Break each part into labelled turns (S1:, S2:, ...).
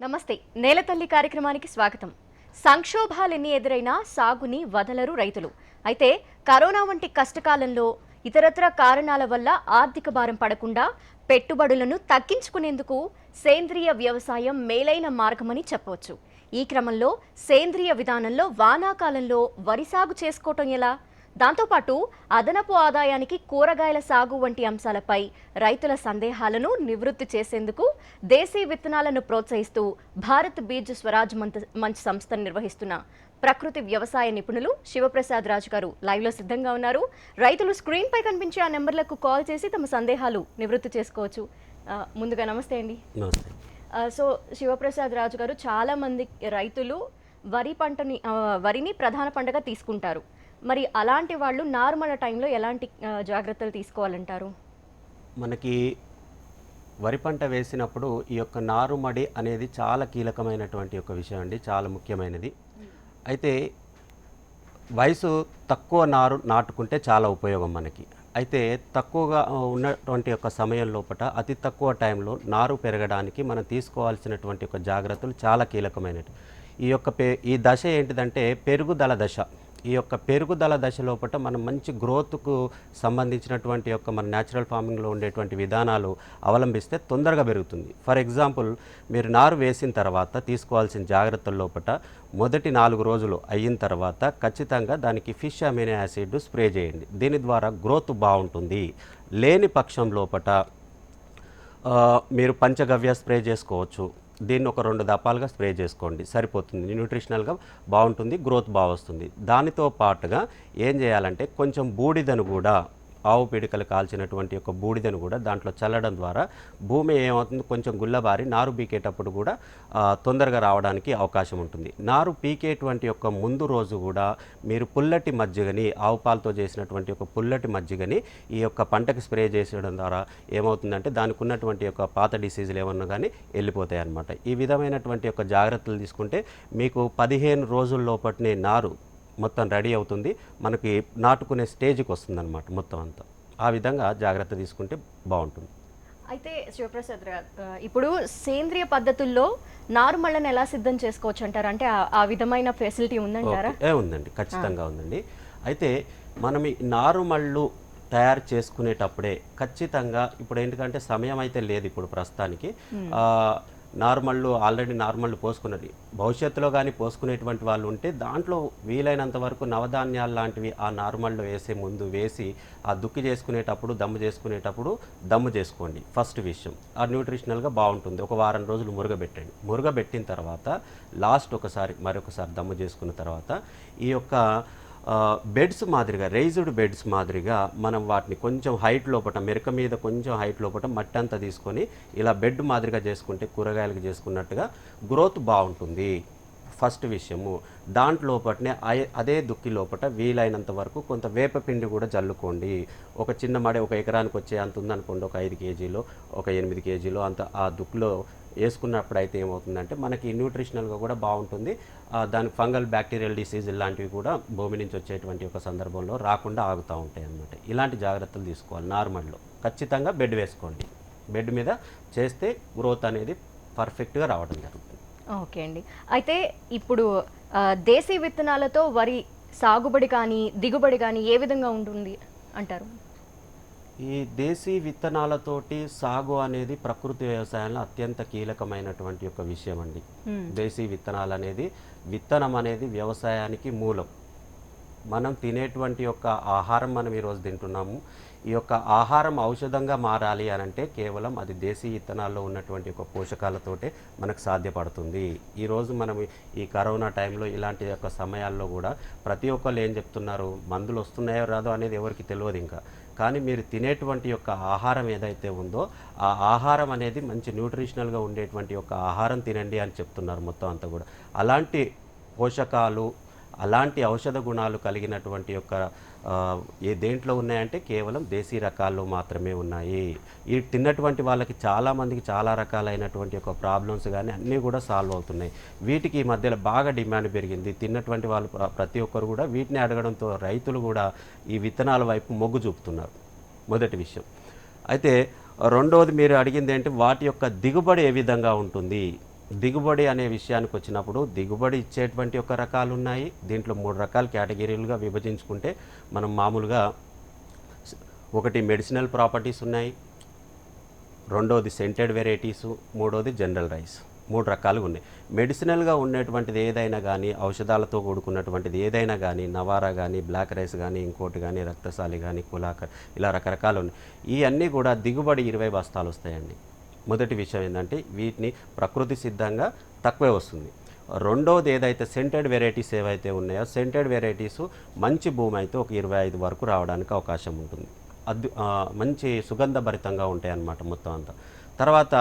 S1: నమస్తే. నేలతల్లి కార్యక్రమానికి స్వాగతం. సంక్షోభాలెన్ని ఎదురైనా సాగుని వదలరు రైతులు. అయితే కరోనా వంటి కష్టకాలంలో ఇతరత్ర కారణాల వల్ల ఆర్థిక భారం పడకుండా పెట్టుబడులను తగ్గించుకునేందుకు సేంద్రియ వ్యవసాయం మేలైన మార్గమని చెప్పవచ్చు. ఈ క్రమంలో సేంద్రియ విధానంలో వానాకాలంలో వరి సాగు చేసుకోవటం ఎలా? దాంతోపాటు అదనపు ఆదాయానికి కూరగాయల సాగు వంటి అంశాలపై రైతుల సందేహాలను నివృత్తి చేసేందుకు దేశీ విత్తనాలను ప్రోత్సహిస్తూ భారత్ బీజ్ స్వరాజ్ మంత్ మంచ్ సంస్థను నిర్వహిస్తున్న ప్రకృతి వ్యవసాయ నిపుణులు శివప్రసాద్ రాజు గారు లైవ్లో సిద్ధంగా ఉన్నారు. రైతులు స్క్రీన్ పై కనిపించే ఆ నెంబర్లకు కాల్ చేసి తమ సందేహాలు నివృత్తి చేసుకోవచ్చు. ముందుగా నమస్తే అండి.
S2: నమస్తే.
S1: సో శివప్రసాద్ రాజు గారు చాలా మంది రైతులు వరి పంటని వరిని ప్రధాన పంటగా తీసుకుంటారు. మరి అలాంటి వాళ్ళు నార్మల్ టైంలో ఎలాంటి జాగ్రత్తలు తీసుకోవాలంటారు?
S2: మనకి వరి పంట వేసినప్పుడు ఈ యొక్క నారుమడి అనేది చాలా కీలకమైనటువంటి ఒక విషయం అండి చాలా ముఖ్యమైనది. అయితే వయసు తక్కువ నారు నాటుకుంటే చాలా ఉపయోగం మనకి. అయితే తక్కువగా ఉన్నటువంటి యొక్క సమయం లోపల అతి తక్కువ టైంలో నారు పెరగడానికి మనం తీసుకోవాల్సినటువంటి ఒక జాగ్రత్తలు చాలా కీలకమైనవి. ఈ యొక్క పే ఈ దశ ఏంటిదంటే పెరుగుదల దశ. ఈ యొక్క పెరుగుదల దశ లోపల మనం మంచి గ్రోత్కు సంబంధించినటువంటి యొక్క మన న్యాచురల్ ఫార్మింగ్లో ఉండేటువంటి విధానాలు అవలంబిస్తే తొందరగా పెరుగుతుంది. ఫర్ ఎగ్జాంపుల్ మీరు నారు వేసిన తర్వాత తీసుకోవాల్సిన జాగ్రత్తల లోపల మొదటి నాలుగు రోజులు అయిన తర్వాత ఖచ్చితంగా దానికి ఫిష్ అమినో యాసిడ్ స్ప్రే చేయండి. దీని ద్వారా గ్రోత్ బాగుంటుంది. లేని పక్షం లోపల మీరు పంచగవ్య స్ప్రే చేసుకోవచ్చు. దీన్ని ఒక రెండు దపాలుగా స్ప్రే చేసుకోండి. సరిపోతుంది. న్యూట్రిషనల్గా బాగుంటుంది గ్రోత్ బాగా వస్తుంది. దానితో పాటుగా ఏం చేయాలంటే కొంచెం బూడిదను కూడా ఆవు పిడికలు కాల్చినటువంటి ఒక బూడిదను కూడా దాంట్లో చల్లడం ద్వారా భూమి ఏమవుతుంది? కొంచెం గుల్లబారి నారు పీకేటప్పుడు కూడా తొందరగా రావడానికి అవకాశం ఉంటుంది. నారు పీకేటువంటి యొక్క ముందు రోజు కూడా మీరు పుల్లటి మజ్జిగని ఆవు పాలతో చేసినటువంటి ఒక పుల్లటి మజ్జిగని ఈ యొక్క పంటకి స్ప్రే చేసేయడం ద్వారా ఏమవుతుందంటే దానికి ఉన్నటువంటి యొక్క పాత డిసీజులు ఏమన్నా కానీ వెళ్ళిపోతాయి అన్నమాట. ఈ విధమైనటువంటి యొక్క జాగ్రత్తలు తీసుకుంటే మీకు పదిహేను రోజుల లోపటినే నారు మొత్తం రెడీ అవుతుంది. మనకి నాటుకునే స్టేజ్కి వస్తుందన్నమాట మొత్తం అంతా. ఆ విధంగా జాగ్రత్త తీసుకుంటే బాగుంటుంది.
S1: అయితే శివప్రసాద్ ఇప్పుడు సేంద్రియ పద్ధతుల్లో నారుమళ్ళని ఎలా సిద్ధం చేసుకోవచ్చు అంటారు? అంటే ఆ- విధమైన ఫెసిలిటీ ఉందంటారా.
S2: ఏ ఉందండి? ఖచ్చితంగా ఉందండి. అయితే మనం ఈ నారుమళ్ళు తయారు చేసుకునేటప్పుడే ఖచ్చితంగా ఇప్పుడు ఏంటంటే సమయం అయితే లేదు ఇప్పుడు ప్రస్తుతానికి. నార్మళ్ళు ఆల్రెడీ నార్మళ్ళు పోసుకున్నది. భవిష్యత్తులో కానీ పోసుకునేటువంటి వాళ్ళు ఉంటే దాంట్లో వీలైనంత వరకు నవధాన్యాలు లాంటివి ఆ నార్మల్లో వేసే ముందు వేసి ఆ దుక్కి చేసుకునేటప్పుడు దమ్ము చేసుకునేటప్పుడు దమ్ము చేసుకోండి. ఫస్ట్ విషయం. ఆ న్యూట్రిషనల్గా బాగుంటుంది. ఒక వారం రోజులు మురగబెట్టండి. మురగబెట్టిన తర్వాత లాస్ట్ ఒకసారి మరొకసారి దమ్ము చేసుకున్న తర్వాత ఈ యొక్క బెడ్స్ మాదిరిగా రైజ్డ్ బెడ్స్ మాదిరిగా మనం వాటిని కొంచెం హైట్ లోపట మెరక మీద కొంచెం హైట్ లోపట మట్టి అంతా తీసుకొని ఇలా బెడ్ మాదిరిగా చేసుకుంటే కూరగాయలకు చేసుకున్నట్టుగా గ్రోత్ బాగుంటుంది. ఫస్ట్ విషయము. దాంట్లోపటనే అయ- అదే దుక్కి లోపట వీలైనంత వరకు కొంత వేపపిండి కూడా జల్లుకోండి. ఒక చిన్న మడే ఒక ఎకరానికి వచ్చే అంత ఉందనుకోండి ఒక ఐదు కేజీలో ఒక ఎనిమిది కేజీలో అంత ఆ దుక్కులో వేసుకున్నప్పుడు అయితే ఏమవుతుందంటే మనకి న్యూట్రిషనల్గా కూడా బాగుంటుంది. దాని దానికి ఫంగల్ బ్యాక్టీరియల్ డిసీజ్ ఇలాంటివి కూడా భూమి నుంచి వచ్చేటువంటి ఒక సందర్భంలో రాకుండా ఆగుతూ ఉంటాయి అన్నమాట. ఇలాంటి జాగ్రత్తలు తీసుకోవాలి నార్మల్లో. ఖచ్చితంగా బెడ్ వేసుకోండి. బెడ్ మీద చేస్తే గ్రోత్ అనేది పర్ఫెక్ట్గా రావడం జరుగుతుంది.
S1: ఓకే అండి. అయితే ఇప్పుడు దేశీ విత్తనాలతో వరి సాగుబడి కానీ దిగుబడి కానీ ఏ విధంగా ఉంటుంది అంటారు?
S2: ఈ దేశీ విత్తనాలతోటి సాగు అనేది ప్రకృతి వ్యవసాయంలో అత్యంత కీలకమైనటువంటి ఒక విషయం అండి. దేశీ విత్తనాలు అనేది విత్తనం అనేది వ్యవసాయానికి మూలం. మనం తినేటువంటి యొక్క ఆహారం మనం ఈరోజు తింటున్నాము. ఈ యొక్క ఆహారం ఔషధంగా మారాలి అని అంటే కేవలం అది దేశీ ఇత్తనాల్లో ఉన్నటువంటి ఒక పోషకాలతోటే మనకు సాధ్యపడుతుంది. ఈరోజు మనం ఈ కరోనా టైంలో ఇలాంటి యొక్క సమయాల్లో కూడా ప్రతి ఒక్కళ్ళు ఏం చెప్తున్నారు? మందులు వస్తున్నాయో రాదో అనేది ఎవరికి తెలియదు ఇంకా. కానీ మీరు తినేటువంటి యొక్క ఆహారం ఏదైతే ఉందో ఆ ఆహారం అనేది మంచి న్యూట్రిషనల్గా ఉండేటువంటి యొక్క ఆహారం తినండి అని చెప్తున్నారు మొత్తం అంతా కూడా. అలాంటి పోషకాలు అలాంటి ఔషధ గుణాలు కలిగినటువంటి యొక్క ఏ దేంట్లో ఉన్నాయంటే కేవలం దేశీ రకాల్లో మాత్రమే ఉన్నాయి. ఈ తిన్నటువంటి వాళ్ళకి చాలామందికి చాలా రకాలైనటువంటి యొక్క ప్రాబ్లమ్స్ కానీ అన్నీ కూడా సాల్వ్ అవుతున్నాయి. వీటికి ఈ మధ్యలో బాగా డిమాండ్ పెరిగింది. తిన్నటువంటి వాళ్ళు ప్ర- ప్రతి ఒక్కరు కూడా వీటిని అడగడంతో రైతులు కూడా ఈ విత్తనాల వైపు మొగ్గు చూపుతున్నారు. మొదటి విషయం. అయితే రెండవది మీరు అడిగింది ఏంటి? వాటి యొక్క దిగుబడి ఏ విధంగా ఉంటుంది? దిగుబడి అనే విషయానికి వచ్చినప్పుడు దిగుబడి ఇచ్చేటువంటి ఒక రకాలు ఉన్నాయి దీంట్లో మూడు రకాల కేటగిరీలుగా విభజించుకుంటే మనం మామూలుగా ఒకటి మెడిసినల్ ప్రాపర్టీస్ ఉన్నాయి రెండోది సెంటెడ్ వెరైటీస్ మూడోది జనరల్ రైస్. మూడు రకాలుగా ఉన్నాయి. మెడిసినల్గా ఉండేటువంటిది ఏదైనా కానీ ఔషధాలతో కూడుకున్నటువంటిది ఏదైనా కానీ నవారా కానీ బ్లాక్ రైస్ కానీ ఇంకోటి కానీ రక్తశాలి కానీ కులాక ఇలా రకరకాలు ఉన్నాయి. ఇవన్నీ కూడా దిగుబడి ఇరవై బస్తాలు వస్తాయండి. మొదటి విషయం ఏంటంటే వీటిని ప్రకృతి సిద్ధంగా తక్కువే వస్తుంది. రెండోది ఏదైతే సెంటెడ్ వెరైటీస్ ఏవైతే ఉన్నాయో సెంటెడ్ వెరైటీస్ మంచి భూమి అయితే ఒక ఇరవై ఐదు వరకు రావడానికి అవకాశం ఉంటుంది. అద్దు మంచి సుగంధభరితంగా ఉంటాయి అన్నమాట మొత్తం అంతా. తర్వాత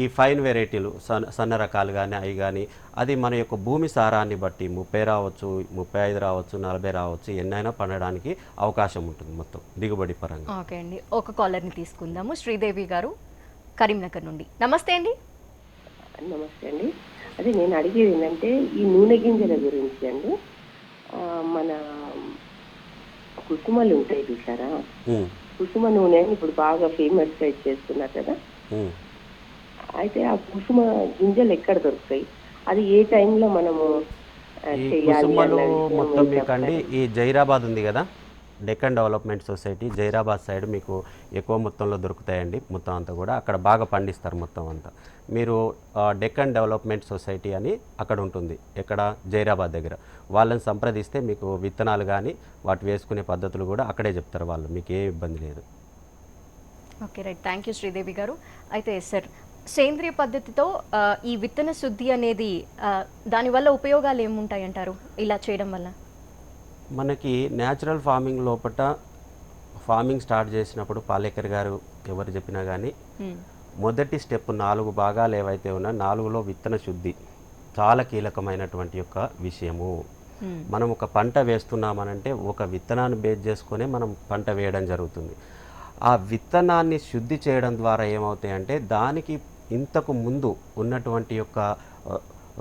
S2: ఈ ఫైన్ వెరైటీలు సన్న సన్న రకాలు కానీ అవి కానీ అది మన యొక్క భూమి సారాన్ని బట్టి ముప్పై రావచ్చు ముప్పై ఐదు రావచ్చు నలభై రావచ్చు ఎన్నైనా పండడానికి అవకాశం ఉంటుంది మొత్తం దిగుబడి పరంగా.
S1: ఓకే అండి. ఒక కాలర్ని తీసుకుందాము. శ్రీదేవి గారు కరీంనగర్ నుండి. నమస్తే అండి.
S3: నమస్తే అండి. అదే నేను అడిగేది ఏంటంటే ఈ నూనె గింజల గురించి అండి. మన కుసుమలు ఉంటాయి చూసారా? కుసుమ నూనె అని ఇప్పుడు బాగా ఫేమస్గా చేస్తున్నారు కదా. అయితే ఆ కుసుమ గింజలు ఎక్కడ దొరుకుతాయి? అది ఏ టైంలో మనము
S2: కుసుమలు మొత్తం అండి ఈ జైరాబాద్ ఉంది కదా. Deccan development society Zaheerabad side మీకు ఎక్కువ మొత్తంలో దొరుకుతాయండి మొత్తం అంతా కూడా. అక్కడ బాగా పండిస్తారు మొత్తం అంతా. మీరు డెక్కన్ డెవలప్మెంట్ సొసైటీ అని అక్కడ ఉంటుంది ఎక్కడ? జైరాబాద్ దగ్గర. వాళ్ళని సంప్రదిస్తే మీకు విత్తనాలు కానీ వాటి వేసుకునే పద్ధతులు కూడా అక్కడే చెప్తారు వాళ్ళు మీకు ఏ ఇబ్బంది లేదు.
S1: Okay right. Thank you Sridevi గారు. అయితే సార్ సేంద్రియ పద్ధతితో ఈ విత్తన శుద్ధి అనేది దానివల్ల ఉపయోగాలు ఏముంటాయంటారు ఇలా చేయడం వల్ల.
S2: మనకి న్యాచురల్ ఫార్మింగ్ లోపట ఫార్మింగ్ స్టార్ట్ చేసినప్పుడు పాలేకర్ గారు ఎవరు చెప్పినా కానీ. మొదటి స్టెప్ నాలుగు భాగాలు ఏవైతే ఉన్నా నాలుగులో విత్తన శుద్ధి చాలా కీలకమైనటువంటి యొక్క విషయము. మనం ఒక పంట వేస్తున్నామనంటే ఒక విత్తనాన్ని బేస్ చేసుకొని మనం పంట వేయడం జరుగుతుంది ఆ విత్తనాన్ని శుద్ధి చేయడం ద్వారా ఏమవుతాయంటే దానికి ఇంతకు ముందు ఉన్నటువంటి యొక్క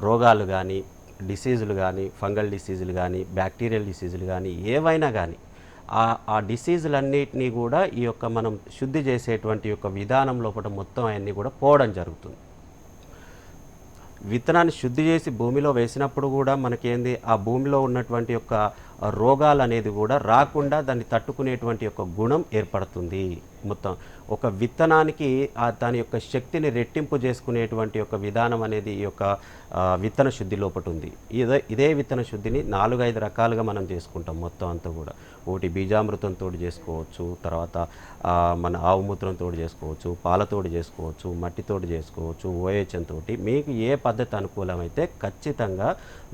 S2: రోగాలు కానీ డిసీజులు కానీ ఫంగల్ డిసీజులు కానీ బ్యాక్టీరియల్ డిసీజులు కానీ ఏవైనా కానీ ఆ ఆ డిసీజులన్నిటినీ కూడా ఈ యొక్క మనం శుద్ధి చేసేటువంటి యొక్క విధానం లోపల మొత్తం అవన్నీ కూడా పోవడం జరుగుతుంది. విత్తనాన్ని శుద్ధి చేసి భూమిలో వేసినప్పుడు కూడా మనకేంది? ఆ భూమిలో ఉన్నటువంటి యొక్క రోగాలు అనేది కూడా రాకుండా దాన్ని తట్టుకునేటువంటి యొక్క గుణం ఏర్పడుతుంది మొత్తం. ఒక విత్తనానికి దాని యొక్క శక్తిని రెట్టింపు చేసుకునేటువంటి యొక్క విధానం అనేది ఈ యొక్క విత్తన శుద్ధి లోపట ఉంది. ఇదే ఇదే విత్తన శుద్ధిని నాలుగైదు రకాలుగా మనం చేసుకుంటాం మొత్తం అంతా కూడా. ఒకటి బీజామృతంతో చేసుకోవచ్చు తర్వాత మన ఆవు మూత్రంతో చేసుకోవచ్చు పాలతోటి చేసుకోవచ్చు మట్టితోటి చేసుకోవచ్చు ఓహెచ్ఎన్ తోటి. మీకు ఏ పద్ధతి అనుకూలమైతే ఖచ్చితంగా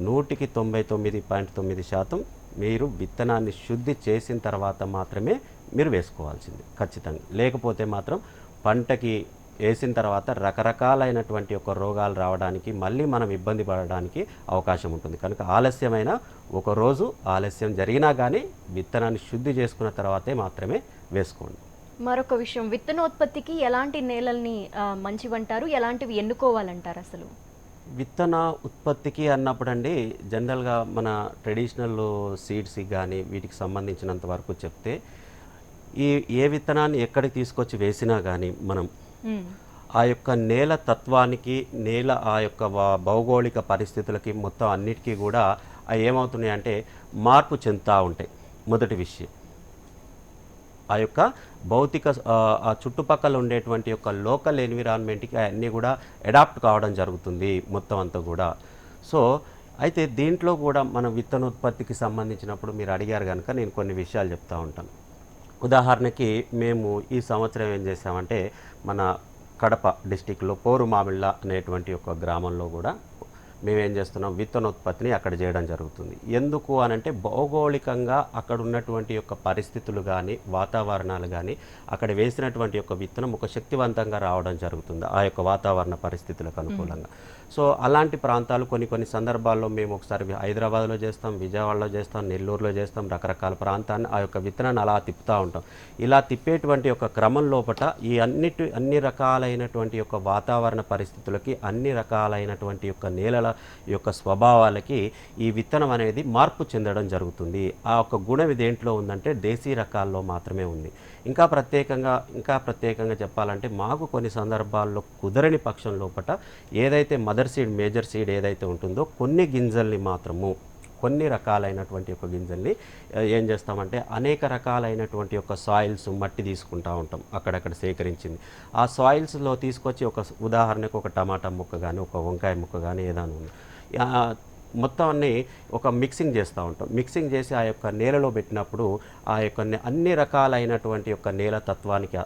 S2: నూటికి తొంభై తొమ్మిది పాయింట్ తొమ్మిది శాతం మీరు విత్తనాన్ని శుద్ధి చేసిన తర్వాత మాత్రమే మీరు వేసుకోవాల్సింది ఖచ్చితంగా. లేకపోతే మాత్రం పంటకి వేసిన తర్వాత రకరకాలైనటువంటి ఒక రోగాలు రావడానికి మళ్ళీ మనం ఇబ్బంది పడడానికి అవకాశం ఉంటుంది. కనుక ఆలస్యమైన ఒక రోజు ఆలస్యం జరిగినా కానీ విత్తనాన్ని శుద్ధి చేసుకున్న తర్వాతే మాత్రమే వేసుకోండి.
S1: మరొక విషయం విత్తనోత్పత్తికి ఎలాంటి నేలల్ని మంచివంటారు ఎలాంటివి ఎన్నుకోవాలంటారు అసలు?
S2: విత్తన ఉత్పత్తికి అన్నప్పుడండి జనరల్గా మన ట్రెడిషనల్ సీడ్స్కి కానీ వీటికి సంబంధించినంత వరకు చెప్తే ఈ ఏ విత్తనాన్ని ఎక్కడికి తీసుకొచ్చి వేసినా కానీ మనం. ఆ యొక్క నేల తత్వానికి నేల ఆ యొక్క భౌగోళిక పరిస్థితులకి మొత్తం అన్నిటికీ కూడా అవి ఏమవుతున్నాయి అంటే మార్పు చెందుతూ ఉంటాయి. మొదటి విషయం. ఆ యొక్క భౌతిక ఆ, ఆ చుట్టుపక్కల ఉండేటువంటి యొక్క లోకల్ ఎన్విరాన్మెంట్కి అన్నీ కూడా అడాప్ట్ కావడం జరుగుతుంది మొత్తం అంతా కూడా. సో అయితే దీంట్లో కూడా మనం విత్తనోత్పత్తికి సంబంధించినప్పుడు మీరు అడిగారు కనుక నేను కొన్ని విషయాలు చెప్తా ఉంటాను. ఉదాహరణకి మేము ఈ సంవత్సరం ఏం చేసామంటే మన కడప డిస్టిక్లో పోరు మామిళ్ళ అనేటువంటి ఒక గ్రామంలో కూడా మేమేం చేస్తున్నాం విత్తనోత్పత్తిని అక్కడ చేయడం జరుగుతుంది. ఎందుకు అనంటే భౌగోళికంగా అక్కడ ఉన్నటువంటి యొక్క పరిస్థితులు కానీ వాతావరణాలు కానీ అక్కడ వేసినటువంటి యొక్క విత్తనం ఒక శక్తివంతంగా రావడం జరుగుతుంది ఆ యొక్క వాతావరణ పరిస్థితులకు అనుకూలంగా. సో అలాంటి ప్రాంతాలు కొన్ని కొన్ని సందర్భాల్లో మేము ఒకసారి హైదరాబాద్లో చేస్తాం విజయవాడలో చేస్తాం నెల్లూరులో చేస్తాం రకరకాల ప్రాంతాన్ని ఆ యొక్క విత్తనాన్ని అలా తిప్పుతూ ఉంటాం. ఇలా తిప్పేటువంటి యొక్క క్రమం లోపల ఈ అన్నిటి అన్ని రకాలైనటువంటి యొక్క వాతావరణ పరిస్థితులకి అన్ని రకాలైనటువంటి యొక్క నేలల యొక్క స్వభావాలకి ఈ విత్తనం అనేది మార్పు చెందడం జరుగుతుంది. ఆ యొక్క గుణం ఇది దేంట్లో ఉందంటే దేశీ రకాల్లో మాత్రమే ఉంది. ఇంకా ప్రత్యేకంగా ఇంకా ప్రత్యేకంగా చెప్పాలంటే మాకు కొన్ని సందర్భాల్లో కుదరని పక్షం లోపట ఏదైతే మదర్ సీడ్ మేజర్ సీడ్ ఏదైతే ఉంటుందో కొన్ని గింజల్ని మాత్రము కొన్ని రకాలైనటువంటి ఒక గింజల్ని ఏం చేస్తామంటే అనేక రకాలైనటువంటి ఒక సాయిల్స్ మట్టి తీసుకుంటా ఉంటాం అక్కడక్కడ సేకరించింది. ఆ సాయిల్స్లో తీసుకొచ్చి ఒక ఉదాహరణకు ఒక టమాటా ముక్క కానీ ఒక వంకాయ ముక్క కానీ ఏదైనా ఉంది? మొత్తం అన్ని ఒక మిక్సింగ్ చేస్తూ ఉంటాం. మిక్సింగ్ చేసి ఆ యొక్క నేలలో పెట్టినప్పుడు ఆ యొక్క అన్ని రకాలైనటువంటి యొక్క నేల తత్వానికి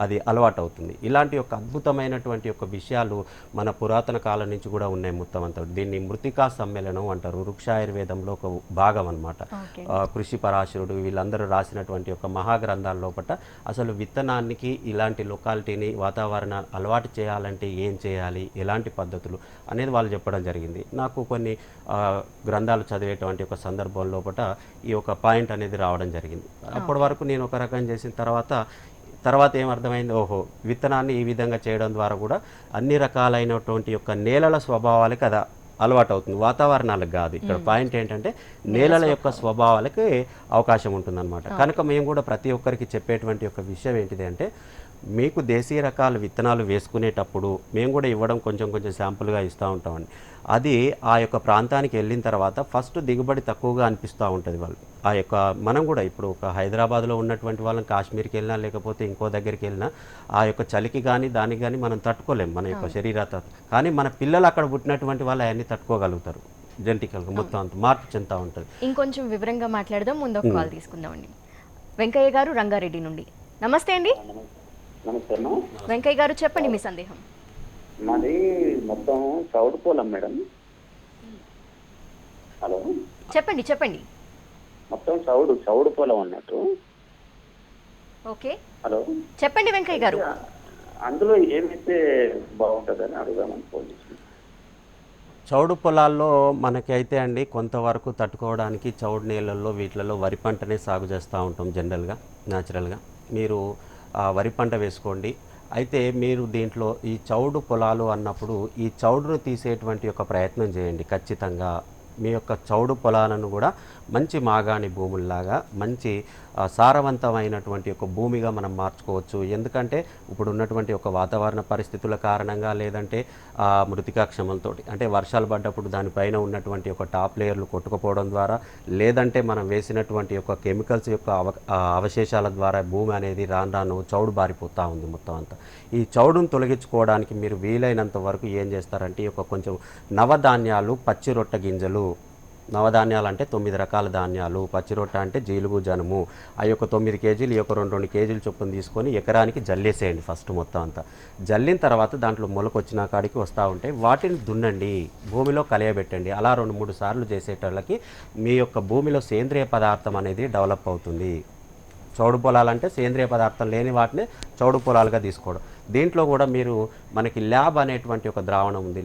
S2: అది అలవాటు అవుతుంది ఇలాంటి యొక్క అద్భుతమైనటువంటి యొక్క విషయాలు మన పురాతన కాలం నుంచి కూడా ఉన్నాయి మొత్తం అంతా. దీన్ని మృతికా సమ్మేళనం అంటారు. వృక్షాయుర్వేదంలో ఒక భాగం అనమాట కృషి పరాశరుడు వీళ్ళందరూ రాసినటువంటి ఒక మహాగ్రంథాల లోపల అసలు విత్తనానికి ఇలాంటి లొకాలిటీని వాతావరణ అలవాటు చేయాలంటే ఏం చేయాలి? ఎలాంటి పద్ధతులు? అనేది వాళ్ళు చెప్పడం జరిగింది. నాకు కొన్ని గ్రంథాలు చదివేటువంటి ఒక సందర్భం లోపల ఈ ఒక పాయింట్ అనేది రావడం జరిగింది. అప్పటి వరకు నేను ఒక రకం చేసిన తర్వాత తర్వాత ఏమర్థమైంది? ఓహో విత్తనాన్ని ఈ విధంగా చేయడం ద్వారా కూడా అన్ని రకాలైనటువంటి యొక్క నేలల స్వభావాలకి అది అలవాటు అవుతుంది వాతావరణాలకు కాదు. ఇక్కడ పాయింట్ ఏంటంటే నేలల యొక్క స్వభావాలకి అవకాశం ఉంటుందన్నమాట. కనుక మేము కూడా ప్రతి ఒక్కరికి చెప్పేటువంటి ఒక విషయం ఏంటిది అంటే మీకు దేశీయ రకాల విత్తనాలు వేసుకునేటప్పుడు మేము కూడా ఇవ్వడం కొంచెం కొంచెం శాంపుల్గా ఇస్తూ ఉంటామండి. అది ఆ యొక్క ప్రాంతానికి వెళ్ళిన తర్వాత ఫస్ట్ దిగుబడి తక్కువగా అనిపిస్తూ ఉంటుంది వాళ్ళు. ఆ యొక్క మనం కూడా ఇప్పుడు ఒక హైదరాబాద్లో ఉన్నటువంటి వాళ్ళని కాశ్మీర్కి వెళ్ళినా లేకపోతే ఇంకో దగ్గరికి వెళ్ళినా ఆ యొక్క చలికి కానీ దానికి కానీ మనం తట్టుకోలేం మన యొక్క శరీరాత కానీ మన పిల్లలు అక్కడ పుట్టినటువంటి వాళ్ళు అవన్నీ తట్టుకోగలుగుతారు. జెంటికల్గా మొత్తం అంత మార్పు చెందుతూ ఉంటుంది.
S1: ఇంకొంచెం వివరంగా మాట్లాడదాం ముందు ఒక కాల్ తీసుకుందామండి. వెంకయ్య గారు రంగారెడ్డి నుండి. నమస్తే అండి.
S4: నమస్తే
S1: వెంకయ్య గారు చెప్పండి మీ సందేహం.
S4: మాది మొత్తం చౌడు పొలం మేడం. హలో?
S1: చెప్పండి చెప్పండి.
S4: మొత్తం చౌడు చౌడు పొలం అన్నట్టు.
S1: ఓకే.
S4: హలో?
S1: చెప్పండి వెంకయ్య గారు.
S4: అందులో ఏమైతే బాగుంటుందని అడుగుదామని ఫోన్ చేసింది
S2: చౌడు పొలాల్లో మనకి అయితే అండి కొంతవరకు తట్టుకోవడానికి చౌడు నీళ్ళల్లో వీటిలలో వరి పంటనే సాగు చేస్తూ ఉంటాం జనరల్గా న్యాచురల్గా మీరు వరి పంట వేసుకోండి. అయితే మీరు దీంట్లో ఈ చౌడు పొలాలు అన్నప్పుడు ఈ చౌడును తీసేటువంటి ఒక ప్రయత్నం చేయండి. ఖచ్చితంగా మీ యొక్క చౌడు పొలాలను కూడా మంచి మాగాణి భూముల్లాగా మంచి సారవంతమైనటువంటి ఒక భూమిగా మనం మార్చుకోవచ్చు. ఎందుకంటే ఇప్పుడు ఉన్నటువంటి ఒక వాతావరణ పరిస్థితుల కారణంగా లేదంటే ఆ అంటే వర్షాలు పడ్డప్పుడు దానిపైన ఉన్నటువంటి ఒక టాప్ లేయర్లు కొట్టుకుపోవడం ద్వారా లేదంటే మనం వేసినటువంటి ఒక కెమికల్స్ యొక్క అవ అవశేషాల ద్వారా భూమి అనేది రాను రాను చౌడు బారిపోతూ ఉంది మొత్తం అంతా. ఈ చౌడును తొలగించుకోవడానికి మీరు వీలైనంత వరకు ఏం చేస్తారంటే ఒక కొంచెం నవధాన్యాలు పచ్చి రొట్ట గింజలు. నవధాన్యాలు అంటే తొమ్మిది రకాల ధాన్యాలు. పచ్చిరొట్ట అంటే జీలుగు జనుము. ఆ యొక్క తొమ్మిది కేజీలు ఈ యొక్క రెండు రెండు కేజీలు చొప్పున తీసుకొని ఎకరానికి జల్లేసేయండి ఫస్ట్ మొత్తం అంతా. జల్లిన తర్వాత దాంట్లో మొలకొచ్చిన కాడికి వస్తూ ఉంటే వాటిని దున్నండి. భూమిలో కలియబెట్టండి. అలా రెండు మూడు సార్లు చేసేటోళ్ళకి మీ యొక్క భూమిలో సేంద్రియ పదార్థం అనేది డెవలప్ అవుతుంది. చౌడు పొలాలంటే సేంద్రియ పదార్థం లేని వాటిని చౌడు పొలాలుగా తీసుకోవడం. దీంట్లో కూడా మీరు మనకి ల్యాబ్ అనేటువంటి ఒక ద్రావణం ఉంది.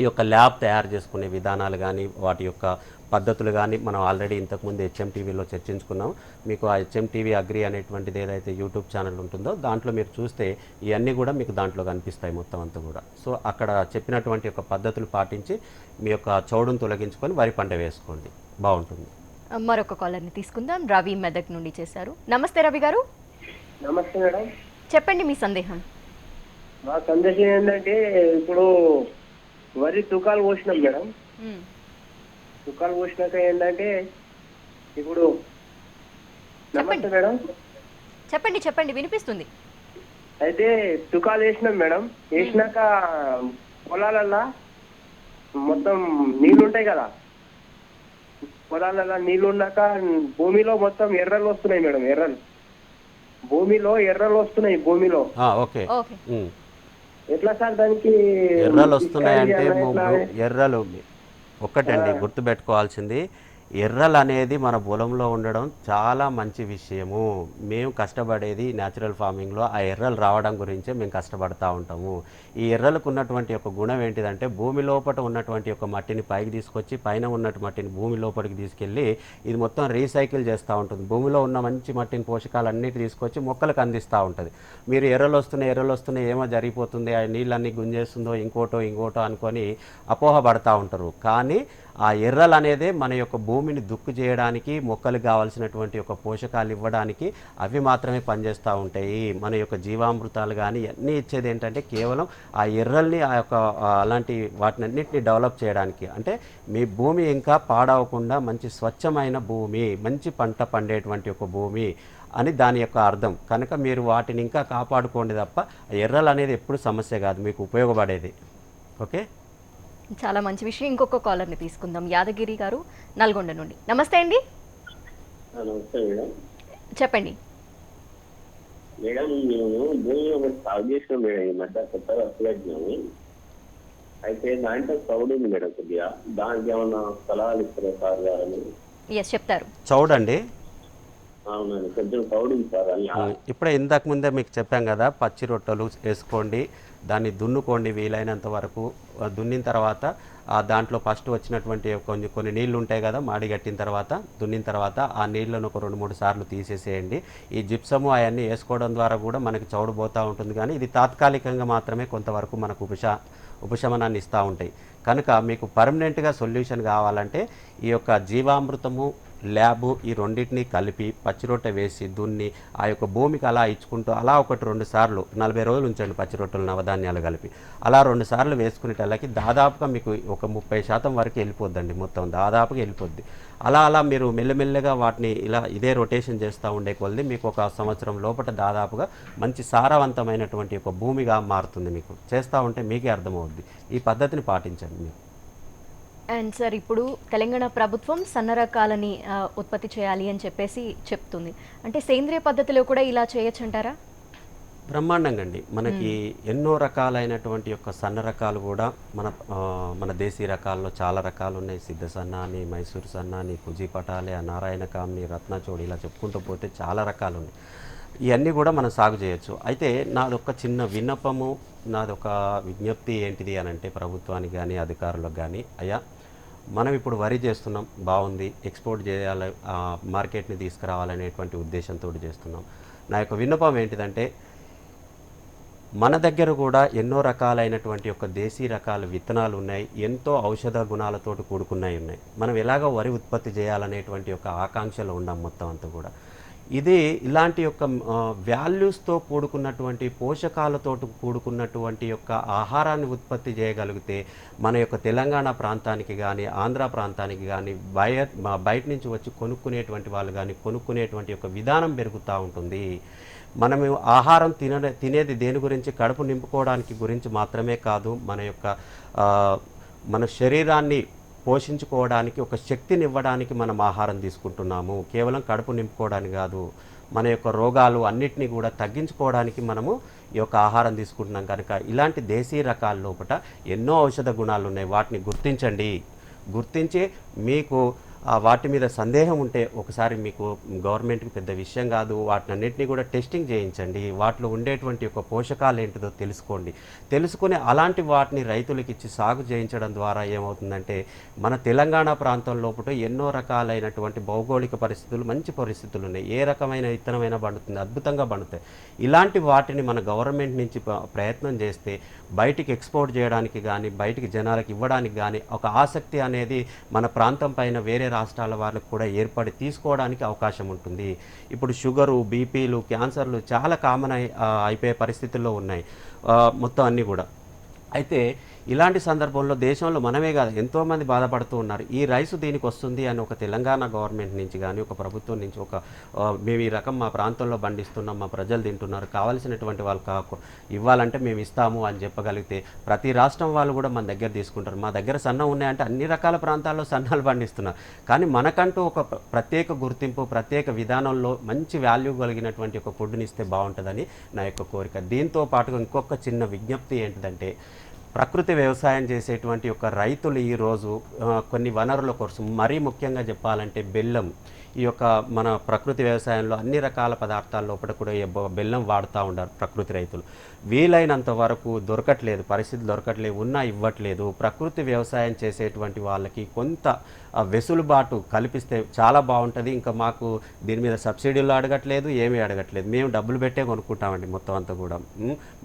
S2: ఈ యొక్క ల్యాబ్ తయారు చేసుకునే విధానాలు కానీ వాటి యొక్క పద్ధతులు కానీ మనం ఆల్రెడీ ఇంతకుముందు హెచ్ఎం టీవీలో చర్చించుకున్నాం. మీకు ఆ హెచ్ఎం టీవీ అగ్రి అనేటువంటిది ఏదైతే యూట్యూబ్ ఛానల్ ఉంటుందో దాంట్లో మీరు చూస్తే ఇవన్నీ కూడా మీకు దాంట్లో కనిపిస్తాయి మొత్తం అంతా కూడా. సో అక్కడ చెప్పినటువంటి ఒక పద్ధతులు పాటించి మీ యొక్క చౌడును తొలగించుకొని వరి పంట వేసుకోండి. బాగుంటుంది.
S1: మరొక కాలర్ని తీసుకుందాం. రవి మెదక్ నుండి చేశారు. నమస్తే రవి గారు.
S3: నమస్తే మేడం.
S1: చెప్పండి మీ సందేహం.
S3: మా సందేశం ఏంటంటే ఇప్పుడు వరి తుకాలు పోసినాం మేడం. తుకాలు పోసినాక ఏంటంటే ఇప్పుడు నమస్తే మేడం.
S1: చెప్పండి చెప్పండి వినిపిస్తుంది.
S3: అయితే తుకాలు వేసినాం మేడం. వేసినాక పొలాలల్లా మొత్తం నీళ్ళు ఉంటాయి కదా. పొలాలల్లా నీళ్ళు ఉన్నాక భూమిలో మొత్తం ఎర్రలు వస్తున్నాయి మేడం ఎర్రలు. భూమిలో ఎర్రలు వస్తున్నాయి భూమిలో.
S2: ఆ, ఓకే.
S3: ఎట్లా సార్ దానికి
S2: ఎర్రలు వస్తున్నాయంటే
S3: చేయాలా?
S2: ము- ఎర్రలు ఒక్కటండి గుర్తుపెట్టుకోవాల్సింది. ఎర్రలు అనేది మన పొలంలో ఉండడం చాలా మంచి విషయము. మేము కష్టపడేది న్యాచురల్ ఫార్మింగ్లో ఆ ఎర్రలు రావడం గురించే మేము కష్టపడతా ఉంటాము. ఈ ఎర్రలకు ఉన్నటువంటి ఒక గుణం ఏంటిదంటే భూమి లోపల ఉన్నటువంటి ఒక మట్టిని పైకి తీసుకొచ్చి పైన ఉన్నటువంటి మట్టిని భూమి లోపలికి తీసుకెళ్ళి ఇది మొత్తం రీసైకిల్ చేస్తూ ఉంటుంది. భూమిలో ఉన్న మంచి మట్టిని పోషకాలన్నిటి తీసుకొచ్చి మొక్కలకు అందిస్తూ ఉంటుంది. మీరు ఎర్రలు వస్తున్నాయి ఎర్రలు వస్తున్నాయి ఏమో జరిగిపోతుంది ఆ నీళ్ళన్నీ గుంజేస్తుందో ఇంకోటో ఇంకోటో అనుకొని అపోహ పడతా ఉంటారు. కానీ ఆ ఎర్రలు అనేదే మన యొక్క భూమిని దుక్కు చేయడానికి మొక్కలు కావాల్సినటువంటి ఒక పోషకాలు ఇవ్వడానికి అవి మాత్రమే పనిచేస్తూ ఉంటాయి. మన యొక్క జీవామృతాలు కానీ అన్నీ ఇచ్చేది ఏంటంటే కేవలం ఆ ఎర్రల్ని ఆ యొక్క అలాంటి వాటినన్నింటినీ డెవలప్ చేయడానికి. అంటే మీ భూమి ఇంకా పాడవకుండా మంచి స్వచ్ఛమైన భూమి మంచి పంట పండేటువంటి ఒక భూమి అని దాని యొక్క అర్థం. కనుక మీరు వాటిని ఇంకా కాపాడుకోండి తప్ప ఎర్రలు అనేది ఎప్పుడు సమస్య కాదు మీకు ఉపయోగపడేది. ఓకే?
S1: చాలా మంచి విషయం. ఇంకొక కాలర్ని తీసుకుందాం. యాదగిరి గారు నల్గొండ నుండి. నమస్తే అండి.
S4: నమస్తే మేడం.
S1: చెప్పండి.
S4: మేడం మేము భూమి ఒకటి సాగు చేసినాం మేడం ఈ మధ్య కొత్తగా అప్లైనాము అయితే దాంట్లో సౌడు ఉంది మేడం కొద్దిగా. దానికి ఏమన్నా సలహాలు ఇస్తారా సార్ గారని
S1: ఎస్ చెప్తారు.
S2: చూడండి.
S4: అవునండి కొంచెం సార్
S2: ఇప్పుడే ఇంతకు ముందే మీకు చెప్పాం కదా పచ్చి రొట్టెలు వేసుకోండి దాన్ని దున్నుకోండి వీలైనంత వరకు. దున్నిన తర్వాత ఆ దాంట్లో ఫస్ట్ వచ్చినటువంటి కొన్ని కొన్ని నీళ్ళు ఉంటాయి కదా మాడి కట్టిన తర్వాత దున్నిన తర్వాత ఆ నీళ్ళను ఒక రెండు మూడు సార్లు తీసేసేయండి. ఈ జిప్సము అవన్నీ వేసుకోవడం ద్వారా కూడా మనకి చౌడు పోతూ ఉంటుంది కానీ ఇది తాత్కాలికంగా మాత్రమే కొంతవరకు మనకు ఉపశ ఉపశమనాన్ని ఇస్తూ ఉంటాయి. కనుక మీకు పర్మనెంట్గా సొల్యూషన్ కావాలంటే ఈ యొక్క జీవామృతము ల్యాబు ఈ రెండింటిని కలిపి పచ్చిరొట్టె వేసి దున్ని ఆ యొక్క భూమికి అలా ఇచ్చుకుంటూ అలా ఒకటి రెండు సార్లు నలభై రోజులు ఉంచండి పచ్చిరొట్టెలు నవధాన్యాలు కలిపి. అలా రెండు సార్లు వేసుకునేటల్లకి దాదాపుగా మీకు ఒక ముప్పై శాతం వరకు వెళ్ళిపోద్దండి మొత్తం దాదాపుగా వెళ్ళిపోద్ది. అలా అలా మీరు మెల్లమెల్లగా వాటిని ఇలా ఇదే రొటేషన్ చేస్తూ ఉండే కొలది మీకు ఒక సంవత్సరం లోపల దాదాపుగా మంచి సారవంతమైనటువంటి ఒక భూమిగా మారుతుంది మీకు. చేస్తూ ఉంటే మీకే అర్థమవుద్ది. ఈ పద్ధతిని పాటించండి మీరు.
S1: అండ్ సార్ ఇప్పుడు తెలంగాణ ప్రభుత్వం సన్న రకాలని ఉత్పత్తి చేయాలి అని చెప్పేసి చెప్తుంది. అంటే సేంద్రియ పద్ధతిలో కూడా ఇలా చేయొచ్చు అంటారా
S2: బ్రహ్మాండంగా అండి. మనకి ఎన్నో రకాలైనటువంటి యొక్క సన్న రకాలు కూడా మన మన దేశీ రకాల్లో చాలా రకాలు ఉన్నాయి సిద్ధ సన్న అని మైసూర్ సన్న అని కుజీ పటాలే నారాయణ కామ్ని రత్నచోడి ఇలా చెప్పుకుంటూ పోతే చాలా రకాలు ఉన్నాయి ఇవన్నీ కూడా మనం సాగు చేయొచ్చు. అయితే నాదొక చిన్న విన్నపము నాదొక విజ్ఞప్తి ఏంటిది అని అంటే ప్రభుత్వానికి కానీ అధికారులకు కానీ అయ్యా మనం ఇప్పుడు వరి చేస్తున్నాం బాగుంది ఎక్స్పోర్ట్ చేయాలి మార్కెట్ని తీసుకురావాలనేటువంటి ఉద్దేశంతో చేస్తున్నాం. నా యొక్క విన్నపం ఏంటిదంటే మన దగ్గర కూడా ఎన్నో రకాలైనటువంటి యొక్క దేశీ రకాల విత్తనాలు ఉన్నాయి ఎంతో ఔషధ గుణాలతోటి కూడుకున్నాయి ఉన్నాయి. మనం ఎలాగో వరి ఉత్పత్తి చేయాలనేటువంటి యొక్క ఆకాంక్షలో ఉన్నాం మొత్తం అంతా కూడా. ఇది ఇలాంటి యొక్క వాల్యూస్తో కూడుకున్నటువంటి పోషకాలతో కూడుకున్నటువంటి యొక్క ఆహారాన్ని ఉత్పత్తి చేయగలిగితే మన యొక్క తెలంగాణ ప్రాంతానికి కానీ ఆంధ్ర ప్రాంతానికి కానీ బయ మా- బయట నుంచి వచ్చి కొనుక్కునేటువంటి వాళ్ళు కానీ కొనుక్కునేటువంటి యొక్క విధానం పెరుగుతూ ఉంటుంది. మనము ఆహారం తిన తినేది దేని గురించి? కడుపు నింపుకోవడానికి గురించి మాత్రమే కాదు మన యొక్క మన శరీరాన్ని పోషించుకోవడానికి ఒక శక్తిని ఇవ్వడానికి మనం ఆహారం తీసుకుంటున్నాము. కేవలం కడుపు నింపుకోవడానికి కాదు మన యొక్క రోగాలు అన్నిటినీ కూడా తగ్గించుకోవడానికి మనము ఈ యొక్క ఆహారం తీసుకుంటున్నాం కనుక. ఇలాంటి దేశీ రకాల లోపల ఎన్నో ఔషధ గుణాలు ఉన్నాయి. వాటిని గుర్తించండి. గుర్తించి మీకు వాటి మీద సందేహం ఉంటే ఒకసారి మీకు గవర్నమెంట్కి పెద్ద విషయం కాదు. వాటినన్నింటినీ కూడా టెస్టింగ్ చేయించండి. వాటిలో ఉండేటువంటి యొక్క పోషకాలు ఏంటిదో తెలుసుకోండి. తెలుసుకుని అలాంటి వాటిని రైతులకు ఇచ్చి సాగు చేయించడం ద్వారా ఏమవుతుందంటే మన తెలంగాణ ప్రాంతం లోపల ఎన్నో రకాలైనటువంటి భౌగోళిక పరిస్థితులు మంచి పరిస్థితులు ఉన్నాయి. ఏ రకమైన విత్తనమైనా పండుతుంది అద్భుతంగా పండుతాయి. ఇలాంటి వాటిని మన గవర్నమెంట్ నుంచి ప్రయత్నం చేస్తే బయటికి ఎక్స్పోర్ట్ చేయడానికి కానీ బయటికి జనాలకు ఇవ్వడానికి కానీ ఒక ఆసక్తి అనేది మన ప్రాంతం పైన వేరే రాష్ట్రాల వాళ్ళకు కూడా ఏర్పడి తీసుకోవడానికి అవకాశం ఉంటుంది. ఇప్పుడు షుగరు బీపీలు క్యాన్సర్లు చాలా కామన్ అయి అయిపోయే పరిస్థితుల్లో ఉన్నాయి. మొత్తం అన్నీ కూడా. అయితే ఇలాంటి సందర్భంలో దేశంలో మనమే కాదు ఎంతోమంది బాధపడుతూ ఉన్నారు. ఈ రైసు దీనికి వస్తుంది అని ఒక తెలంగాణ గవర్నమెంట్ నుంచి కానీ ఒక ప్రభుత్వం నుంచి ఒక మేము ఈ రకం మా ప్రాంతంలో పండిస్తున్నాం మా ప్రజలు తింటున్నారు కావాల్సినటువంటి వాళ్ళు కాకు ఇవ్వాలంటే మేము ఇస్తాము అని చెప్పగలిగితే ప్రతి రాష్ట్రం వాళ్ళు కూడా మన దగ్గర తీసుకుంటారు. మా దగ్గర సన్నం ఉన్నాయంటే అన్ని రకాల ప్రాంతాల్లో సన్నాలు పండిస్తున్నారు. కానీ మనకంటూ ఒక ప్రత్యేక గుర్తింపు ప్రత్యేక విధానంలో మంచి వాల్యూ కలిగినటువంటి ఒక ఫుడ్ని ఇస్తే బాగుంటుందని నా యొక్క కోరిక. దీంతో పాటుగా ఇంకొక చిన్న విజ్ఞప్తి ఏంటిదంటే ప్రకృతి వ్యవసాయం చేసేటువంటి ఒక రైతులు ఈరోజు కొన్ని వనరుల కోసం మరీ ముఖ్యంగా చెప్పాలంటే బెల్లం. ఈ యొక్క మన ప్రకృతి వ్యవసాయంలో అన్ని రకాల పదార్థాల లోపల కూడా బెల్లం వాడుతూ ఉంటారు ప్రకృతి రైతులు. వీలైనంత వరకు దొరకట్లేదు పరిస్థితి దొరకట్లేదు ఉన్నా ఇవ్వట్లేదు. ప్రకృతి వ్యవసాయం చేసేటువంటి వాళ్ళకి కొంత వెసులుబాటు కల్పిస్తే చాలా బాగుంటుంది. ఇంకా మాకు దీని మీద సబ్సిడీలు అడగట్లేదు ఏమీ అడగట్లేదు. మేము డబ్బులు పెట్టే కొనుక్కుంటామండి మొత్తం అంతా కూడా.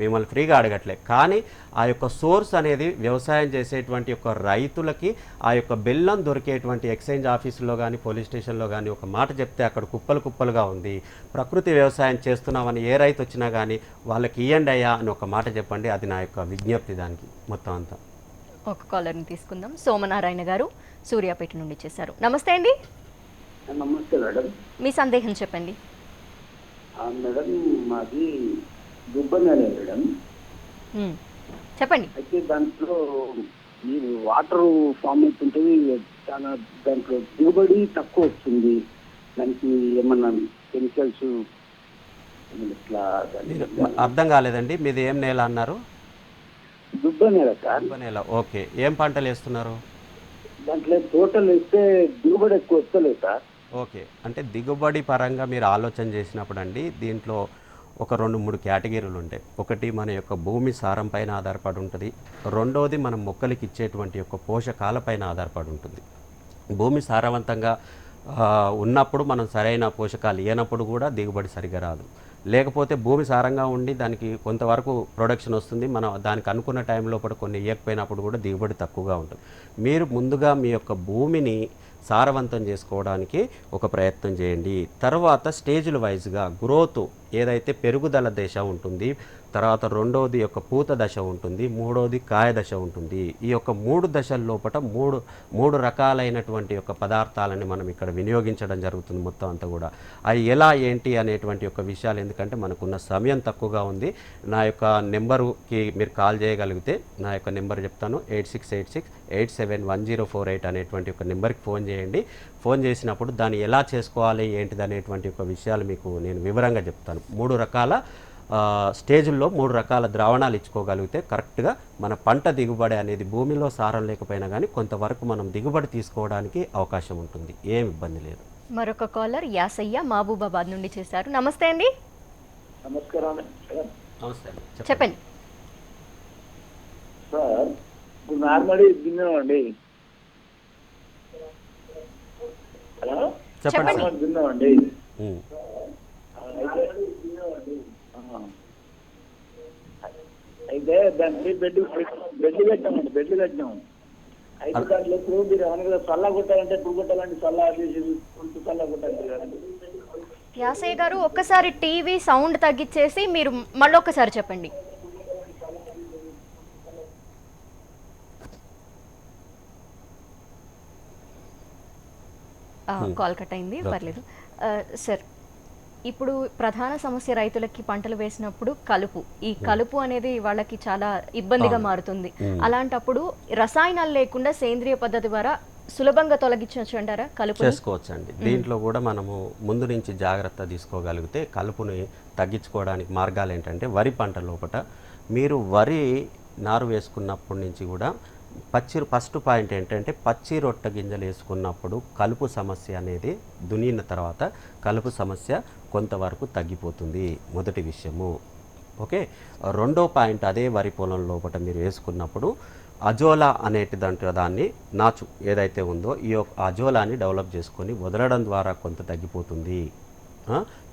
S2: మిమ్మల్ని ఫ్రీగా అడగట్లేదు కానీ ఆ యొక్క సోర్స్ అనేది వ్యవసాయం చేసేటువంటి యొక్క రైతులకి ఆ యొక్క బెల్లం దొరికేటువంటి ఎక్స్చేంజ్ ఆఫీసులో కానీ పోలీస్ స్టేషన్లో కానీ ఒక మాట చెప్తే అక్కడ కుప్పలు కుప్పలుగా ఉంది. ప్రకృతి వ్యవసాయం చేస్తున్నామని ఏ రైతు వచ్చినా కానీ వాళ్ళకి ఇయ్యండి అయ్యా అని ఒక మాట చెప్పండి. అది నా యొక్క విజ్ఞప్తి దానికి మొత్తం అంతా.
S1: ఒక కాలర్ని తీసుకుందాం. సోమనారాయణ గారు సూర్యాపేట నుండి చేశారు. నమస్తే అండి.
S5: నమస్తే మేడం.
S1: మీ సందేహం చెప్పండి.
S5: ఆ, మేడం మాది దుబ్బనేలే మేడం.
S1: చెప్పండి.
S5: అయితే దాంట్లో ఈ వాటర్ ఫామ్ అవుతుంటుంది చాలా దాంట్లో దిగుబడి తక్కువ వస్తుంది. దానికి ఏమన్నా కెమికల్స్ ఇట్లా
S2: అర్థం కాలేదండి. మీది ఏం నేల అన్నారు?
S5: దుబ్బనేల సార్.
S2: దుబ్బ నేల ఓకే. ఏం పంటలు వేస్తున్నారు?
S5: దాంట్లో టోటల్ వేస్తే దిగుబడి ఎక్కువ వస్తలేదు సార్.
S2: ఓకే. అంటే దిగుబడి పరంగా మీరు ఆలోచన చేసినప్పుడు అండి దీంట్లో ఒక రెండు మూడు కేటగిరీలు ఉంటాయి ఒకటి మన యొక్క భూమి సారం పైన ఆధారపడి ఉంటుంది. రెండోది మనం మొక్కలకి ఇచ్చేటువంటి యొక్క పోషకాల పైన ఆధారపడి ఉంటుంది. భూమి సారవంతంగా ఉన్నప్పుడు మనం సరైన పోషకాలు ఇవ్వనప్పుడు కూడా దిగుబడి సరిగా రాదు. లేకపోతే భూమి సారంగా ఉండి దానికి కొంతవరకు ప్రొడక్షన్ వస్తుంది. మనం దానికి అనుకున్న టైంలో కూడా కొన్ని ఇవ్వకపోయినప్పుడు కూడా దిగుబడి తక్కువగా ఉంటుంది. మీరు ముందుగా మీ యొక్క భూమిని సారవంతం చేసుకోవడానికి ఒక ప్రయత్నం చేయండి. తర్వాత స్టేజ్ల వైజ్గా గ్రోత్ ఏదైతే పెరుగుదల దశ ఉంటుంది తర్వాత రెండవది యొక్క పూత దశ ఉంటుంది మూడవది కాయ దశ ఉంటుంది. ఈ యొక్క మూడు దశల లోపల మూడు మూడు రకాలైనటువంటి యొక్క పదార్థాలని మనం ఇక్కడ వినియోగించడం జరుగుతుంది మొత్తం అంతా కూడా. అవి ఎలా ఏంటి అనేటువంటి యొక్క విషయాలు ఎందుకంటే మనకున్న సమయం తక్కువగా ఉంది. నా యొక్క నెంబరుకి మీరు కాల్ చేయగలిగితే నా యొక్క నెంబర్ చెప్తాను. Eight six eight six eight seven one zero four eight అనేటువంటి ఒక నెంబర్కి ఫోన్ చేయండి. ఫోన్ చేసినప్పుడు దాన్ని ఎలా చేసుకోవాలి ఏంటిది అనేటువంటి ఒక విషయాలు మీకు నేను వివరంగా చెప్తాను. మూడు రకాల ఆ, స్టేజ్ల్లో మూడు రకాల ద్రావణాలు ఇచ్చుకోగలిగితే కరెక్ట్గా మన పంట దిగుబడి అనేది భూమిలో సారం లేకపోయినా కానీ కొంతవరకు మనం దిగుబడి తీసుకోవడానికి అవకాశం ఉంటుంది. ఏం ఇబ్బంది లేదు.
S1: మరొక కాలర్ యాసయ్య మహబూబాబాద్ నుండి చేశారు. నమస్తే అండి.
S5: నమస్కారం.
S2: నమస్తే
S1: చెప్పండి.
S5: Sir normal hello?
S2: చెప్పండి ఉమ్.
S5: అయితే దానికి బెడ్ బెడ్ కట్టామండి బెడ్ కట్టాము అయితే దాంట్లో ఇప్పుడు మీరు అనగా చల్ల కొట్టాలంటే ఇప్పుడు కొట్టాలంటే కొంచెం చల్ల కొట్టాలి కదండి
S1: యాసయ్య గారు ఒక్కసారి టీవీ సౌండ్ తగ్గించేసి మీరు మళ్ళీ ఒక్కసారి చెప్పండి. కాల్ కట్ అయింది పర్లేదు. సార్ ఇప్పుడు ప్రధాన సమస్య రైతులకి పంటలు వేసినప్పుడు కలుపు. ఈ కలుపు అనేది వాళ్ళకి చాలా ఇబ్బందిగా మారుతుంది. అలాంటప్పుడు రసాయనాలు లేకుండా సేంద్రియ పద్ధతి ద్వారా సులభంగా తొలగించవచ్చు అంటారా కలుపు
S2: చేసుకోవచ్చండి. దీంట్లో కూడా మనము ముందు నుంచి జాగ్రత్త తీసుకోగలిగితే కలుపుని తగ్గించుకోవడానికి మార్గాలు ఏంటంటే వరి పంట లోపల మీరు వరి నారు వేసుకున్నప్పటి నుంచి కూడా పచ్చి ఫస్ట్ పాయింట్ ఏంటంటే పచ్చి రొట్ట గింజలు వేసుకున్నప్పుడు కలుపు సమస్య అనేది దున్నిన తర్వాత కలుపు సమస్య కొంతవరకు తగ్గిపోతుంది. మొదటి విషయము. ఓకే? రెండో పాయింట్ అదే వరి పొలం లోపల మీరు వేసుకున్నప్పుడు అజోలా అనేటి దాంట్లో దాన్ని నాచు ఏదైతే ఉందో ఈ యొక్క అజోలాని డెవలప్ చేసుకొని వదలడం ద్వారా కొంత తగ్గిపోతుంది.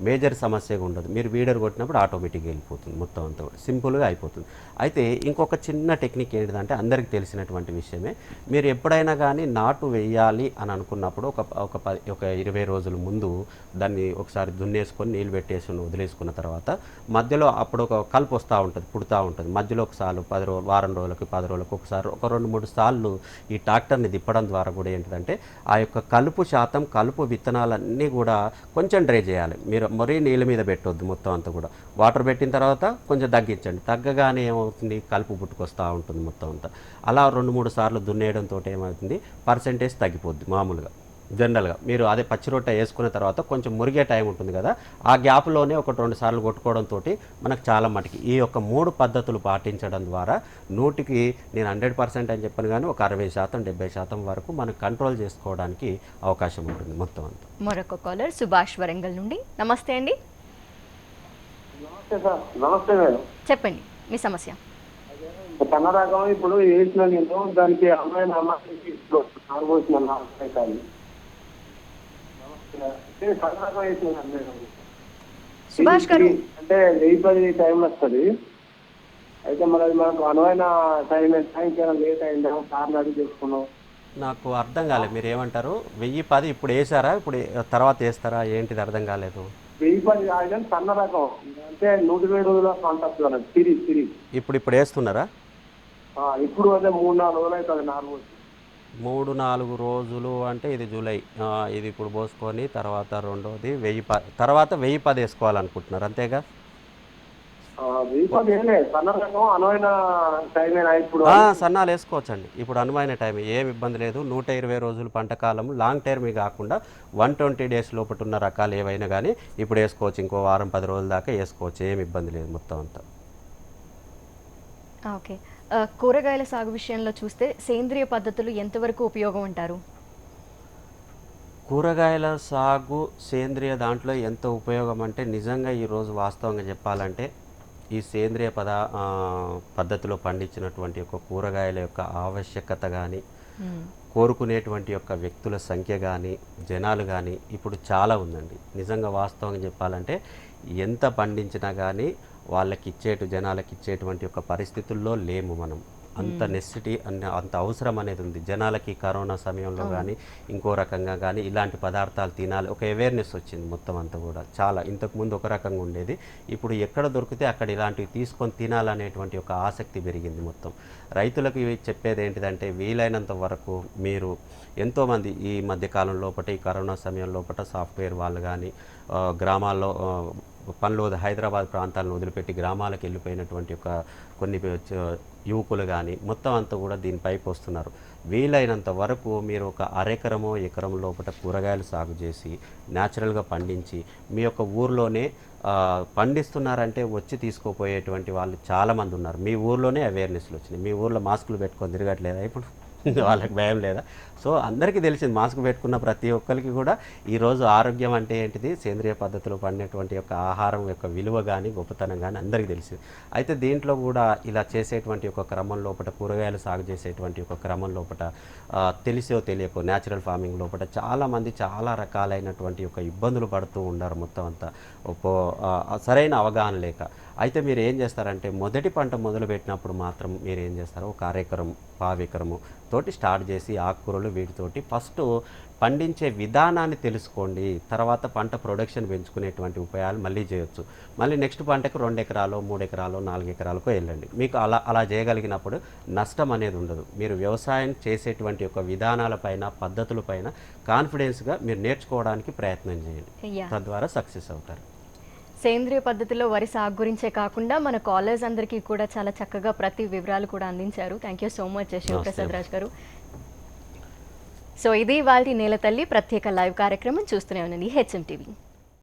S2: మేజర్ సమస్యగా ఉండదు. మీరు వీడర్ కొట్టినప్పుడు ఆటోమేటిక్గా వెళ్ళిపోతుంది మొత్తం అంతా కూడా. సింపుల్గా అయిపోతుంది. అయితే ఇంకొక చిన్న టెక్నిక్ ఏంటిదంటే అందరికీ తెలిసినటువంటి విషయమే. మీరు ఎప్పుడైనా కానీ నాటు వేయాలి అని అనుకున్నప్పుడు ఒక ఒక పది ఒక ఇరవై రోజుల ముందు దాన్ని ఒకసారి దున్నేసుకొని నీళ్ళు పెట్టేసి వదిలేసుకున్న తర్వాత మధ్యలో అప్పుడు ఒక కలుపు వస్తూ ఉంటుంది పుడుతూ ఉంటుంది. మధ్యలో ఒకసారి పది రోజు వారం రోజులకి పది రోజులకు ఒకసారి ఒక రెండు మూడు సార్లు ఈ ట్రాక్టర్ని తిప్పడం ద్వారా కూడా ఏంటిదంటే ఆ యొక్క కలుపు శాతం కలుపు విత్తనాలన్నీ కూడా కొంచెం డ్రై చేయాలి. మీరు మరీ నీళ్ళ మీద పెట్టొద్దు మొత్తం అంతా కూడా. వాటర్ పెట్టిన తర్వాత కొంచెం తగ్గించండి. తగ్గగానే ఏమవుతుంది? కలుపు పుట్టుకొస్తూ ఉంటుంది మొత్తం అంతా. అలా రెండు మూడు సార్లు దున్నేయడంతో ఏమవుతుంది? పర్సంటేజ్ తగ్గిపోద్ది మామూలుగా. జనరల్గా. మీరు అదే పచ్చి రొట్టె వేసుకున్న తర్వాత కొంచెం మురిగే టైం ఉంటుంది కదా ఆ గ్యాప్లోనే ఒక రెండు సార్లు కొట్టుకోవడంతో మనకు చాలా మటుకి. ఈ యొక్క మూడు పద్ధతులు పాటించడం ద్వారా నూటికి నేను హండ్రెడ్ పర్సెంట్ అని చెప్పాను కానీ ఒక అరవై శాతం డెబ్బై శాతం వరకు మనం కంట్రోల్ చేసుకోవడానికి అవకాశం ఉంటుంది మొత్తం అంతా.
S1: మరొక కాలర్ సుభాష్ వరంగల్ నుండి. నమస్తే అండి.
S5: నమస్తే మేడం.
S1: చెప్పండి మీ సమస్య.
S5: ఇప్పుడు నేను దానికి నారు పోసిన నాలుగు కాదు పన్న రకం వేసిన మేడం
S1: సుభాష్ గారు.
S5: అంటే వెయ్యి పది టైం వస్తుంది. అయితే మరి మనకు అనువైన టైం సాయంకాలం లేట్ అయిందా? సార్ని అడిగి చేసుకున్నాం.
S2: నాకు అర్థం కాలేదు. మీరు ఏమంటారు? వెయ్యి పది ఇప్పుడు వేసారా ఇప్పుడు తర్వాత వేస్తారా? ఏంటిది అర్థం కాలేదు.
S5: వెయ్యి పది కానీ సన్న రకం. అంటే నూట ఇరవై రోజుల కాంటాక్ట్ అన్నది సిరీస్ సిరీస్.
S2: ఇప్పుడు ఇప్పుడు వేస్తున్నారా?
S5: ఇప్పుడు అదే మూడు నాలుగు రోజులు అవుతుంది నాలుగు రోజులు.
S2: మూడు నాలుగు రోజులు అంటే ఇది జూలై. ఆ, ఇది ఇప్పుడు పోసుకొని తర్వాత రెండోది వెయ్యి ప తర్వాత వెయ్యి పది వేసుకోవాలనుకుంటున్నారు. అంతేగా? సన్నాలు వేసుకోవచ్చండి. ఇప్పుడు అనువైన టైం ఏం ఇబ్బంది లేదు. నూట ఇరవై రోజులు పంట కాలం. లాంగ్ టర్మ్ కాకుండా వన్ ట్వంటీ డేస్ లోపల ఉన్న రకాలు ఏవైనా కానీ ఇప్పుడు వేసుకోవచ్చు. ఇంకో వారం పది రోజుల దాకా వేసుకోవచ్చు. ఏం ఇబ్బంది లేదు మొత్తం అంతా.
S1: ఓకే. కూరగాయల సాగు విషయంలో చూస్తే సేంద్రియ పద్ధతులు ఎంతవరకు ఉపయోగం అంటారు
S2: కూరగాయల సాగు సేంద్రియ దాంట్లో ఎంత ఉపయోగం అంటే నిజంగా ఈరోజు వాస్తవంగా చెప్పాలంటే ఈ సేంద్రియ పద పద్ధతిలో పండించినటువంటి యొక్క కూరగాయల యొక్క ఆవశ్యకత కానీ. కోరుకునేటువంటి యొక్క వ్యక్తుల సంఖ్య కానీ జనాలు కానీ ఇప్పుడు చాలా ఉందండి నిజంగా వాస్తవంగా చెప్పాలంటే ఎంత పండించినా కానీ వాళ్ళకి ఇచ్చేటు జనాలకి ఇచ్చేటువంటి యొక్క పరిస్థితుల్లో లేము మనం. అంత నెసిటీ అన్న అంత అవసరం అనేది ఉంది. జనాలకి కరోనా సమయంలో కానీ ఇంకో రకంగా కానీ ఇలాంటి పదార్థాలు తినాలి. ఒక అవేర్నెస్ వచ్చింది మొత్తం అంతా కూడా. చాలా ఇంతకుముందు ఒక రకంగా ఉండేది. ఇప్పుడు ఎక్కడ దొరికితే అక్కడ ఇలాంటివి తీసుకొని తినాలనేటువంటి ఒక ఆసక్తి పెరిగింది మొత్తం. రైతులకు చెప్పేది ఏంటిదంటే వీలైనంత వరకు మీరు ఎంతోమంది ఈ మధ్య కాలం లోపల ఈ కరోనా సమయం లోపల సాఫ్ట్వేర్ వాళ్ళు కానీ గ్రామాల్లో పనులు హైదరాబాద్ ప్రాంతాలను వదిలిపెట్టి గ్రామాలకు వెళ్ళిపోయినటువంటి ఒక కొన్ని యువకులు కానీ మొత్తం అంతా కూడా దీనిపైకి వస్తున్నారు. వీలైనంత వరకు మీరు ఒక అరెకరమో ఎకరం లోపల కూరగాయలు సాగు చేసి న్యాచురల్గా పండించి మీ యొక్క ఊర్లోనే పండిస్తున్నారంటే వచ్చి తీసుకోపోయేటువంటి వాళ్ళు చాలామంది ఉన్నారు. మీ ఊర్లోనే అవేర్నెస్లు వచ్చినాయి. మీ ఊర్లో మాస్కులు పెట్టుకొని తిరగట్లేదా? ఇప్పుడు వాళ్ళకి భయం లేదా? సో అందరికీ తెలిసింది మాస్క్ పెట్టుకున్న ప్రతి ఒక్కరికి కూడా ఈరోజు ఆరోగ్యం అంటే ఏంటిది? సేంద్రియ పద్ధతిలో పండినటువంటి యొక్క ఆహారం యొక్క విలువ కానీ గొప్పతనం కానీ అందరికీ తెలిసింది. అయితే దీంట్లో కూడా ఇలా చేసేటువంటి ఒక క్రమం లోపల కూరగాయలు సాగు చేసేటువంటి ఒక క్రమం లోపల తెలిసో తెలియకో న్యాచురల్ ఫార్మింగ్ లోపల చాలామంది చాలా రకాలైనటువంటి ఒక ఇబ్బందులు పడుతూ ఉన్నారు మొత్తం అంతా. ఒప్పో సరైన అవగాహన లేక. అయితే మీరు ఏం చేస్తారంటే మొదటి పంట మొదలు పెట్టినప్పుడు మాత్రం మీరు ఏం చేస్తారు? ఒక అరెకరం పావెకరము తోటి స్టార్ట్ చేసి ఆకుకూరలు వీటితోటి. ఫస్ట్ పండించే విధానాన్ని తెలుసుకోండి. తర్వాత పంట ప్రొడక్షన్ పెంచుకునేటువంటి ఉపాయాలు మళ్ళీ చేయొచ్చు. మళ్ళీ నెక్స్ట్ పంటకు రెండు ఎకరాలు మూడు ఎకరాలు నాలుగు ఎకరాలకు వెళ్ళండి. మీకు అలా అలా చేయగలిగినప్పుడు నష్టం అనేది ఉండదు. మీరు వ్యవసాయం చేసేటువంటి యొక్క విధానాలపైన పద్ధతులపైన కాన్ఫిడెన్స్గా మీరు నేర్చుకోవడానికి ప్రయత్నం చేయండి. తద్వారా సక్సెస్ అవుతారు.
S1: సేంద్రియ పద్ధతిలో వరి సాగు గురించే కాకుండా మన కాలేజ్ అందరికీ కూడా చాలా చక్కగా ప్రతి వివరాలు కూడా అందించారు. Thank you so much Sivaprasad Raj గారు. సో ఇది వాళ్ళ నేల తల్లి ప్రత్యేక లైవ్ కార్యక్రమం చూస్తూనే ఉండండి హెచ్ఎం టీవీ.